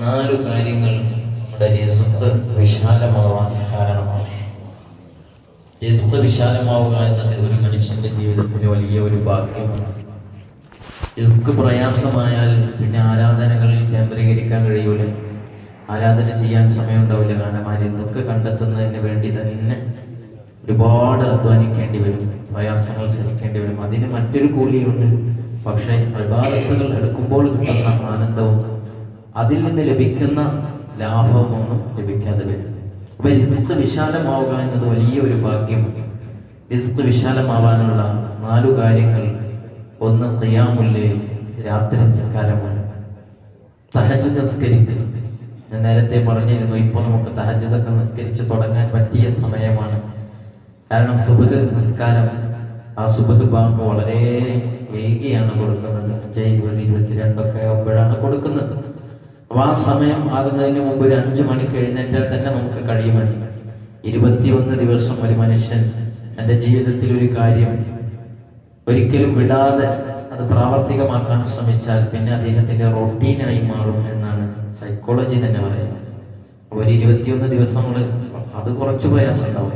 നാലു കാര്യങ്ങൾ നമ്മുടെ റിസ്ഖ് വിശാലമാവാൻ കാരണമാണ്. റിസ്ഖ് വിശാലമാവുക എന്നത് ഒരു മനുഷ്യന്റെ ജീവിതത്തിന് വലിയ ഒരു ഭാഗ്യമാണ് റിസ്ക് പ്രയാസമായാൽ പിന്നെ ആരാധനകളിൽ കേന്ദ്രീകരിക്കാൻ കഴിയൂല. ആരാധന ചെയ്യാൻ സമയമുണ്ടാവില്ല. കാരണം ആ റിസ്ക് കണ്ടെത്തുന്നതിന് വേണ്ടി തന്നെ ഒരുപാട് അധ്വാനിക്കേണ്ടി വരും. പ്രയാസങ്ങൾ സഹിക്കേണ്ടി വരും. അതിന് മറ്റൊരു കൂലിയുണ്ട്. പക്ഷേ വിവാദത്തുകൾ എടുക്കുമ്പോൾ കിട്ടുന്ന ആനന്ദവും അതിൽ നിന്ന് ലഭിക്കുന്ന ലാഭവും ഒന്നും ലഭിക്കാതെ വരും. അപ്പൊ റിസ്ക് വിശാലമാവുക എന്നത് വലിയൊരു ഭാഗ്യം. റിസ്ക് വിശാലമാവാനുള്ള നാലു കാര്യങ്ങൾ. ഒന്ന് ഖിയാമുല്ലേ രാത്രി നിസ്കാരമാണ്. തഹജ് നിസ്കരിക്കുക ഞാൻ നേരത്തെ പറഞ്ഞിരുന്നു ഇപ്പോൾ നമുക്ക് തഹജതൊക്കെ നിസ്കരിച്ച് തുടങ്ങാൻ പറ്റിയ സമയമാണ്. കാരണം സുബഹ് നിസ്കാരം ആ സുബുദ് ബാങ്ക് വളരെ വൈകിയാണ് കൊടുക്കുന്നത്. അഞ്ച് ഇരുപത് ഇരുപത്തിരണ്ടൊക്കെ ആകുമ്പോഴാണ് കൊടുക്കുന്നത്. അപ്പൊ ആ സമയം ആകുന്നതിന് മുമ്പ് ഒരു അഞ്ചു മണിക്ക് എഴുന്നേറ്റാൽ തന്നെ നമുക്ക് കഴിയുമണി ഇരുപത്തിയൊന്ന് ദിവസം ഒരു മനുഷ്യൻ എന്റെ ജീവിതത്തിൽ ഒരു കാര്യം ഒരിക്കലും വിടാതെ അത് പ്രാവർത്തികമാക്കാൻ ശ്രമിച്ചാൽ പിന്നെ അദ്ദേഹത്തിന്റെ റൊട്ടീനായി മാറും എന്നാണ് സൈക്കോളജി തന്നെ പറയുന്നത്. ഒരു ഇരുപത്തിയൊന്ന് ദിവസം അത് കുറച്ച് പ്രയാസം ഉണ്ടാവും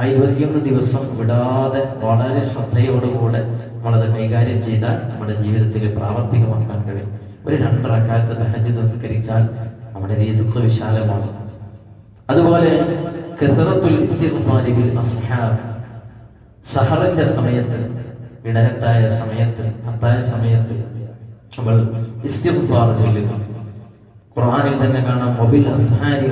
ആ ഇരുപത്തിയൊന്ന് ദിവസം വിടാതെ വളരെ ശ്രദ്ധയോടുകൂടെ നമ്മളത് കൈകാര്യം ചെയ്താൽ നമ്മുടെ ജീവിതത്തിൽ പ്രാവർത്തികമാക്കാൻ കഴിയും. ഒരു രണ്ടരക്കാലത്ത് തഹജ് നിസ്കരിച്ചാൽ നമ്മുടെ രീതിക്ക് വിശാലമാകും. അതുപോലെ അസ്ഹാബ് സഹറിന്റെ സമയത്ത് ഇടഹത്തായ സമയത്ത് അത്തായ സമയത്ത് നമ്മൾ ഇസ്തിഗ്ഫാർ ചൊല്ലുക. ഖുർആനിൽ തന്നെ കാണാം മൊബിൽ അസ്ഹാരി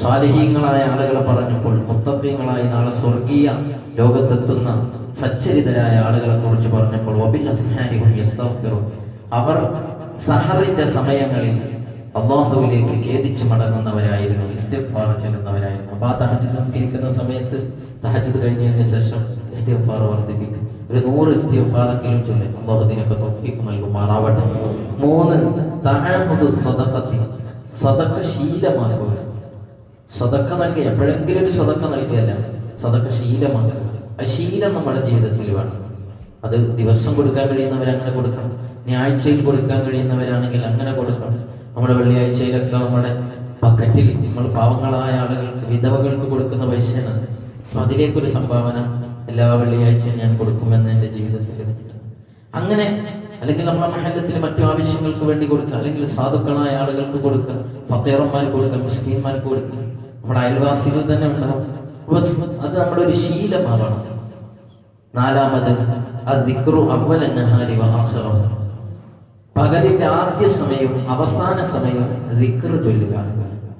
സ്വാലിഹീങ്ങളായ ആളുകളെ പറഞ്ഞപ്പോൾ മുത്തക്കങ്ങളായി നാളെ സ്വർഗീയ ലോകത്തെത്തുന്ന സച്ചരിതരായ ആളുകളെ കുറിച്ച് പറഞ്ഞപ്പോൾ അവർ സഹറിന്റെ സമയങ്ങളിൽ അള്ളാഹുവിലേക്ക് ഖേദിച്ച് മടങ്ങുന്നവരായിരുന്നു ഇസ്തിഫാർ ചെല്ലുന്നവരായിരുന്നു. അപ്പൊ ആ തഹജ് നിസ്കരിക്കുന്ന സമയത്ത് തഹജ് കഴിഞ്ഞതിന് ശേഷം ഇസ്തിഫാർ വർദ്ധിപ്പിക്കും. ഒരു നൂറ് ഇസ്തിഫാറെങ്കിലും ചൊല്ലും. അള്ളാഹു ഇതിനൊക്കെ തൊഫീക്ക് നൽകുമാറാവട്ടെ. മൂന്ന് തഹമുദ് സ്വതക്കത്തി സ്വതക്ക ശീലമാക്കുക സ്വതക്ക നൽകി എപ്പോഴെങ്കിലും ഒരു സതക്ക നൽകിയല്ല. സതക്ക ശീലമാക്കുക. ആ ശീലം നമ്മുടെ ജീവിതത്തിൽ വേണം. അത് ദിവസം കൊടുക്കാൻ കഴിയുന്നവർ അങ്ങനെ കൊടുക്കണം. ഇനി കൊടുക്കാൻ കഴിയുന്നവരാണെങ്കിൽ അങ്ങനെ കൊടുക്കണം. നമ്മുടെ വെള്ളിയാഴ്ചയിലൊക്കെ നമ്മുടെ ബക്കറ്റിൽ നമ്മൾ പാവങ്ങളായ ആളുകൾക്ക് വിധവകൾക്ക് കൊടുക്കുന്ന പൈസയാണ്. അപ്പം അതിലേക്കൊരു സംഭാവന എല്ലാ വെള്ളിയാഴ്ചയും ഞാൻ കൊടുക്കുമെന്ന് എന്റെ ജീവിതത്തിൽ അങ്ങനെ അല്ലെങ്കിൽ നമ്മുടെ മഹലത്തിന് മറ്റു ആവശ്യങ്ങൾക്ക് വേണ്ടി കൊടുക്കുക. അല്ലെങ്കിൽ സാധുക്കളായ ആളുകൾക്ക് കൊടുക്കുക. ഫത്തേറന്മാർക്ക് കൊടുക്കുക മുസ്ലിംമാർക്ക് കൊടുക്കുക. നമ്മുടെ അയൽവാസികൾ തന്നെ ഉണ്ടാവും. അത് നമ്മുടെ ഒരു ശീലമാവണം. നാലാമത് നഹാരി പകലിന്റെ ആദ്യ സമയവും അവസാന സമയവും ദിക്ർ ചൊല്ലുക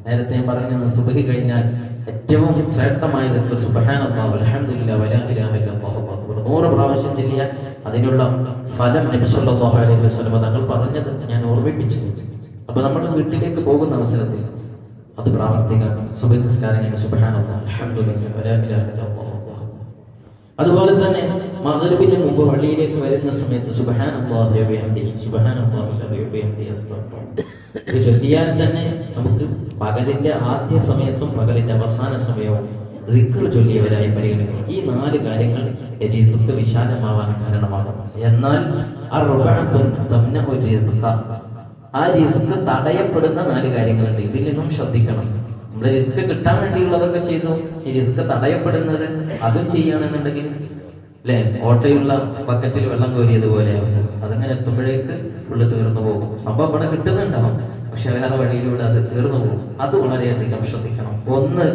നേരത്തെ ഞാൻ പറഞ്ഞു സുബഹി കഴിഞ്ഞാൽ ഏറ്റവും ശ്രേഷ്ഠമായ ദിക്ർ സുബ്ഹാനല്ലാഹ് വൽഹംദുലില്ലാഹി വലാ ഇലാഹ നൂറ് പ്രാവശ്യം ചൊല്ലിയാൽ അതിനുള്ള ഫലം നബി സല്ലല്ലാഹു അലൈഹി വസല്ലം തങ്ങൾ പറഞ്ഞത് ഞാൻ ഓർമ്മിപ്പിച്ചു അപ്പൊ നമ്മൾ വീട്ടിലേക്ക് പോകുന്ന അവസരത്തിൽ അത് പ്രാവർത്തികമാക്കുന്നു. സുബഹി നിസ്കാരം കഴിഞ്ഞ് വലാ ഇലാഹ ഇല്ലല്ലാഹു അക്ബർ അതുപോലെ തന്നെ മഗ്രിബിന് മുമ്പ് പള്ളിയിലേക്ക് വരുന്ന സമയത്ത് വബിഹംദിഹി അസ്തഗ്ഫിറുല്ലാഹ് ഇത് ചൊല്ലിയാൽ തന്നെ നമുക്ക് പകലിന്റെ ആദ്യ സമയത്തും പകലിന്റെ അവസാന സമയവും റിക്കർ ചൊല്ലിയവരായി പരിഗണിക്കണം ഈ നാല് കാര്യങ്ങൾ വിശാലമാവാൻ കാരണമാകും എന്നാൽ ആ റിസ്ക് തടയപ്പെടുന്ന നാല് കാര്യങ്ങളുണ്ട്. ഇതിൽ നിന്നും ശ്രദ്ധിക്കണം. നമ്മൾ റിസ്ക് കിട്ടാൻ വേണ്ടിയുള്ളതൊക്കെ ചെയ്തു. ഈ റിസ്ക് തടയപ്പെടുന്നത് അതും ചെയ്യുകയാണെന്നുണ്ടെങ്കിൽ അല്ലേ ഓട്ടയുള്ള ബക്കറ്റിൽ വെള്ളം കോരിയതുപോലെയാവും അതങ്ങനെ എത്തുമ്പോഴേക്ക് ഫുള്ള് തീർന്നു പോകും. സംഭവം അവിടെ കിട്ടുന്നുണ്ടാവും. പക്ഷെ വേറെ വഴിയിലൂടെ അത് തീർന്നു പോകും. അത് വളരെയധികം ശ്രദ്ധിക്കണം. ഒന്ന്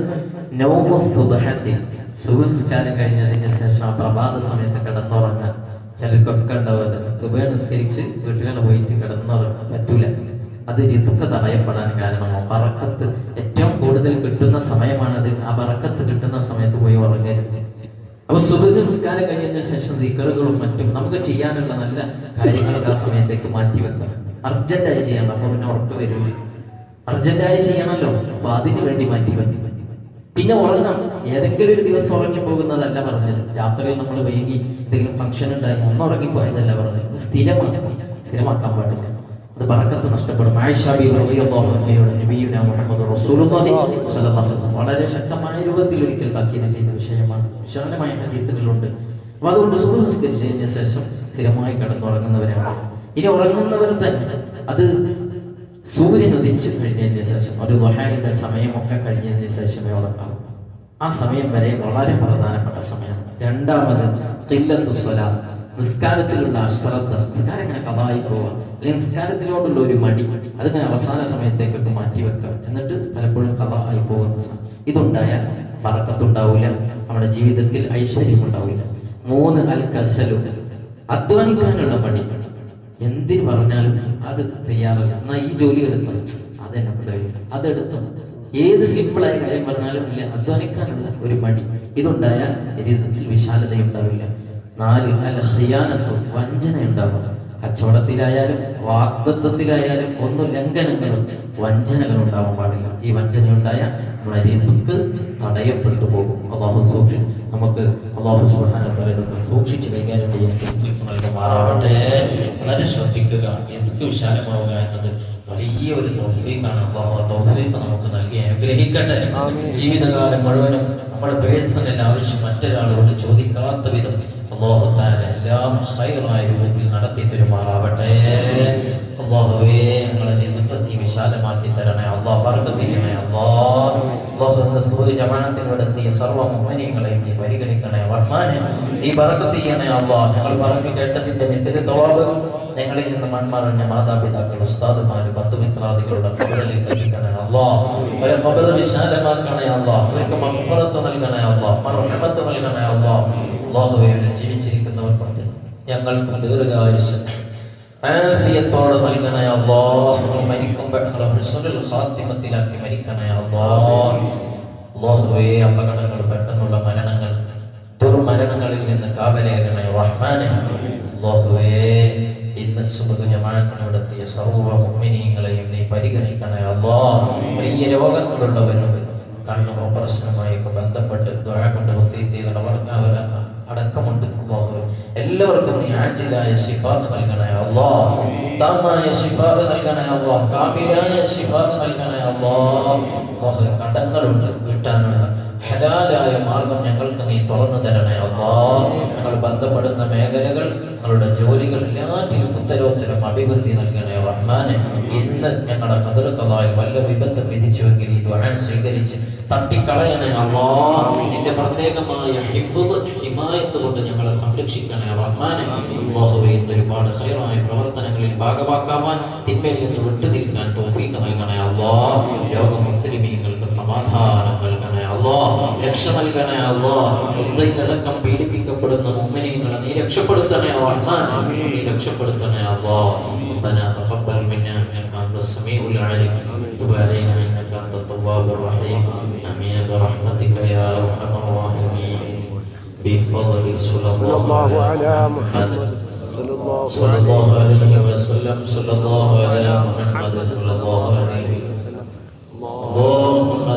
നൗമു സുബഹത്തി. സൂര്യസ്കാരം കഴിഞ്ഞതിന് ശേഷം പ്രഭാത സമയത്ത് കിടന്നുറങ്ങാൻ. ചിലർക്കൊക്കെ ഉണ്ടാവുക സുബഹ നിസ്കരിച്ച് വീട്ടിലാണ് പോയിട്ട് കിടന്നുറങ്ങാൻ പറ്റൂല. അത് റിസ്ക് തടയപ്പെടാൻ കാരണമാണ്. പറക്കത്ത് ഏറ്റവും കൂടുതൽ കിട്ടുന്ന സമയമാണത്. ആ പറക്കത്ത് കിട്ടുന്ന സമയത്ത് പോയി ഉറങ്ങരുത്. അപ്പൊ സുബജ് നിസ്കാരം കഴിഞ്ഞ ശേഷം ദിക്കറുകളും മറ്റും നമുക്ക് ചെയ്യാനുള്ള നല്ല കാര്യങ്ങളൊക്കെ ആ സമയത്തേക്ക് മാറ്റി വെക്കണം. അർജന്റായി ചെയ്യണം. അപ്പൊ പിന്നെ ഉറക്കം വരില്ല അർജന്റായി ചെയ്യണമല്ലോ അപ്പൊ അതിനു വേണ്ടി മാറ്റി വെക്കണം. പിന്നെ ഉറങ്ങാം. ഏതെങ്കിലും ഒരു ദിവസം ഉറങ്ങി പോകുന്നതല്ല പറഞ്ഞത്. രാത്രിയിൽ നമ്മൾ വൈകി എന്തെങ്കിലും ഫംഗ്ഷൻ ഉണ്ടായി അന്ന് ഉറങ്ങിപ്പോയതല്ല പറഞ്ഞത്. ഇത് സ്ഥിരമാണ്. സ്ഥിരമാക്കാൻ പാടില്ല. അത് പറക്കത്ത് നഷ്ടപ്പെടും. ആയിഷ ബീവി റളിയല്ലാഹു അൻഹയുടെ നബിയുന മുഹമ്മദ് റസൂലുള്ളാഹി വളരെ ശക്തമായ രൂപത്തിൽ ഒരിക്കൽ താക്കീത് ചെയ്ത വിഷയമാണ്. വിശാലമായ ഹദീസുകളുണ്ട്. അപ്പൊ അതുകൊണ്ട് സുഖം നിസ്കരിച്ചതിന് ശേഷം സ്ഥിരമായി കിടന്നുറങ്ങുന്നവരാണ്. ഇനി ഉറങ്ങുന്നവർ തന്നെ അത് സൂര്യൻ ഉദിച്ചു കഴിഞ്ഞതിന് ശേഷം ഒരു ദുഹായുടെ സമയമൊക്കെ കഴിഞ്ഞതിന് ശേഷമേ ഉറക്കാം ആ സമയം വരെ വളരെ പ്രധാനപ്പെട്ട സമയം രണ്ടാമത് കില്ലത്തുസ്വല നിസ്കാരത്തിലുള്ള അശ്രദ്ധ നിസ്കാരം ഇങ്ങനെ കഥായി പോവുക. അല്ലെങ്കിൽ നിസ്കാരത്തിലോട്ടുള്ള ഒരു മടി അതിങ്ങനെ അവസാന സമയത്തേക്കൊക്കെ മാറ്റി വെക്കുക. എന്നിട്ട് പലപ്പോഴും കഥ ആയി പോകുന്ന സമയം. ഇതുണ്ടായാൽ പറക്കത്തുണ്ടാവില്ല നമ്മുടെ ജീവിതത്തിൽ ഐശ്വര്യം ഉണ്ടാവില്ല മൂന്ന് അൽ കസലു അധ്വാനിക്കാനുള്ള മടി. എന്തിന് പറഞ്ഞാലും അത് തയ്യാറല്ല. എന്നാ ഈ ജോലി എടുത്തു? അതെല്ലാം കഴിയില്ല അതെടുത്തു ഏത് സിമ്പിളായ കാര്യം പറഞ്ഞാലും ഇല്ല. അധ്വാനിക്കാനുള്ള ഒരു മടി. ഇതുണ്ടായാൽ റിസ്കിൽ വിശാലത ഉണ്ടാവില്ല നാല് അല്ല ഹിയാനത്വം വഞ്ചന ഉണ്ടാവും കച്ചവടത്തിലായാലും വാഗ്ദത്വത്തിലായാലും ഒന്നും ലംഘനങ്ങളും വഞ്ചനകളും പാടില്ല. ഈ വഞ്ചനയുണ്ടായ നമ്മുടെ റിസ്ക് തടയപ്പെട്ടു പോകും. അള്ളാഹു സൂക്ഷി നമുക്ക് അള്ളാഹു സുബാനത്തല ഇതൊക്കെ സൂക്ഷിച്ച് കൈകാര്യം ചെയ്യാൻ നൽകുമാറാവട്ടെ വളരെ ശ്രദ്ധിക്കുക. റിസ്ക് വിശാലമാവുക എന്നത് വലിയ ഒരു തൗഫീഖാണ്. അള്ളാഹു ആ തൗഫീഖ് നമുക്ക് നൽകി അനുഗ്രഹിക്കട്ടെ. ജീവിതകാലം മുഴുവനും നമ്മുടെ പേഴ്സണൽ ആവശ്യം മറ്റൊരാളോട് ചോദിക്കാത്ത വിധം അള്ളാഹു താല എല്ലാം ഹൈറായ രൂപത്തിൽ നടത്തി തരുമാറാവട്ടെ. അള്ളാഹുവേ ഞങ്ങളെ വിശാലമാക്കി തരണേ അള്ളാഹ് ബർക്കത്ത് ചെയ്യണേ അള്ളാഹ് അള്ളാഹു സർവ മോഹനീയങ്ങളെയും നീ പരിഗണിക്കണേ. റഹ്മാനെ നീ ബർക്കത്ത് അള്ളാഹ് ഞങ്ങൾ പറഞ്ഞു കേട്ടതിന്റെ മിസിലെ സ്വഭാവം ഞങ്ങളിൽ നിന്ന് മൺമറഞ്ഞ മാതാപിതാക്കൾ ഉസ്താദുമാര് ബന്ധുമിത്രാദികളുടെ കബറിലേക്ക് എത്തിക്കണേ അള്ളാ അവരെ കബർ വിശാലമാക്കണേ അള്ളാ അവർക്ക് മക്ഫറത്ത് നൽകണേ അള്ളാ മറഹമത്ത് നൽകണേ അള്ളാ ജീവിച്ചിരിക്കുന്നവർ പറഞ്ഞു ഞങ്ങൾക്കും ദീർഘായുസ് ആഫിയത്തോടെ നൽകണേ അള്ളാ ഞങ്ങൾ മരിക്കുമ്പോൾ ഞങ്ങളെ ഹുസ്നുൽ ഖാത്തിമത്തിലാക്കി മരിക്കണേ അള്ളാ അള്ളാഹുവേ അപകടങ്ങൾ പെട്ടെന്നുള്ള മരണങ്ങൾ ദുർമരണങ്ങളിൽ നിന്ന് കാവലേകണേ റഹ്മാനെ. അള്ളാഹുവേ ഇന്ന് സുബഹ ജമാനത്തിനോടെത്തിയ സർവ മുമ്മിനീങ്ങളെയും നീ പരിഗണിക്കണേ അല്ലാ വലിയ രോഗങ്ങളുള്ളവരുണ്ട് കണ്ണ് ഓപ്പറേഷനുമായൊക്കെ ബന്ധപ്പെട്ട് ദ്വാര കൊണ്ട് വസീത്ത് എല്ലാവർക്കും ആജിലായ ശിഫാ നൽകണേ അല്ലാ തമായ ശിഫാ നൽകണേ അല്ലാ കാമിലായ ശിഫാ നൽകണേ അല്ലാ കടങ്ങളുണ്ട് വീട്ടാനുള്ള ഹലാലായ മാർഗം ഞങ്ങൾക്ക് നീ തുറന്നു തരണേ അള്ളാ. ഞങ്ങൾ ബന്ധപ്പെടുന്ന മേഖലകൾ ഞങ്ങളുടെ ജോലികൾ എല്ലാറ്റിലും ഉത്തരോത്തരം അഭിവൃദ്ധി നൽകണേ റഹ്മാനെ. ഇന്ന് ഞങ്ങളുടെ കതിർക്കതായി വല്ല വിപത്തും വിധിച്ചുവെങ്കിൽ ഈ ദ്വാരം സ്വീകരിച്ച് തട്ടിക്കളയണേ അള്ളാ. നിന്റെ പ്രത്യേകമായ ഹിഫുദ് ഹിമായത്ത് കൊണ്ട് ഞങ്ങളെ സംരക്ഷിക്കണേ റഹ്മാനെ. ഇന്ന് ഒരുപാട് ഹൈറായ പ്രവർത്തനങ്ങളിൽ ഭാഗമാക്കാവാൻ തിന്മയിൽ നിന്ന് വിട്ടുനിൽക്കാൻ തോഫീക്ക് നൽകണേ അള്ളാ. ലോക മുസ്ലിമീങ്ങൾക്ക് സമാധാനം നൽകണേ അല്ലാ രക്ഷ നൽകണേ അല്ലാ ഇസ്രയേലടക്കം പീഡിപ്പിക്കപ്പെടുന്ന മുഅ്മിനീങ്ങളെ നീ രക്ഷപ്പെടുത്തണേ റഹ്മാൻ നീ രക്ഷപ്പെടുത്തണേ അല്ലാ ربنا تقبل منا انك انت السميع العليم تب علينا انك انت التواب الرحيم امين برحمتك يا ارحم الراحمين بفضل صلى صلى الله الله على على محمد محمد صلى الله صلى الله عليه وسلم صلى الله على محمد صلى الله عليه وسلم اللهم